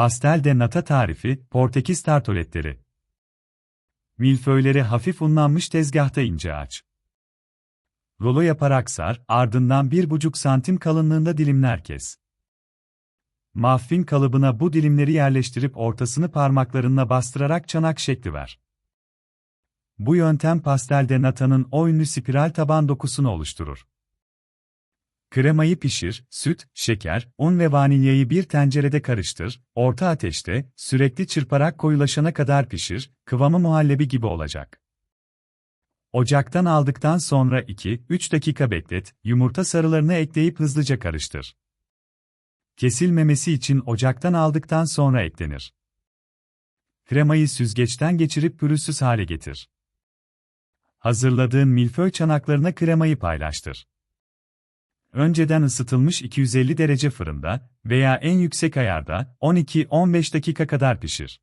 Pastel de nata tarifi, Portekiz tartoletleri. Milföyleri hafif unlanmış tezgahta ince aç. Rolo yaparak sar, ardından 1,5 santim kalınlığında dilimler kes. Muffin kalıbına bu dilimleri yerleştirip ortasını parmaklarınla bastırarak çanak şekli ver. Bu yöntem pastelde natanın o spiral taban dokusunu oluşturur. Kremayı pişir, süt, şeker, un ve vanilyayı bir tencerede karıştır, orta ateşte, sürekli çırparak koyulaşana kadar pişir, kıvamı muhallebi gibi olacak. Ocaktan aldıktan sonra 2-3 dakika beklet, yumurta sarılarını ekleyip hızlıca karıştır. Kesilmemesi için ocaktan aldıktan sonra eklenir. Kremayı süzgeçten geçirip pürüzsüz hale getir. Hazırladığın milföy çanaklarına kremayı paylaştır. Önceden ısıtılmış 250 derece fırında veya en yüksek ayarda 12-15 dakika kadar pişir.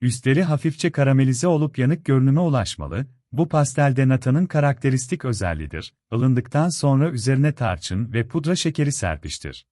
Üstleri hafifçe karamelize olup yanık görünüme ulaşmalı, bu pastel de natanın karakteristik özelliğidir. Ilındıktan sonra üzerine tarçın ve pudra şekeri serpiştir.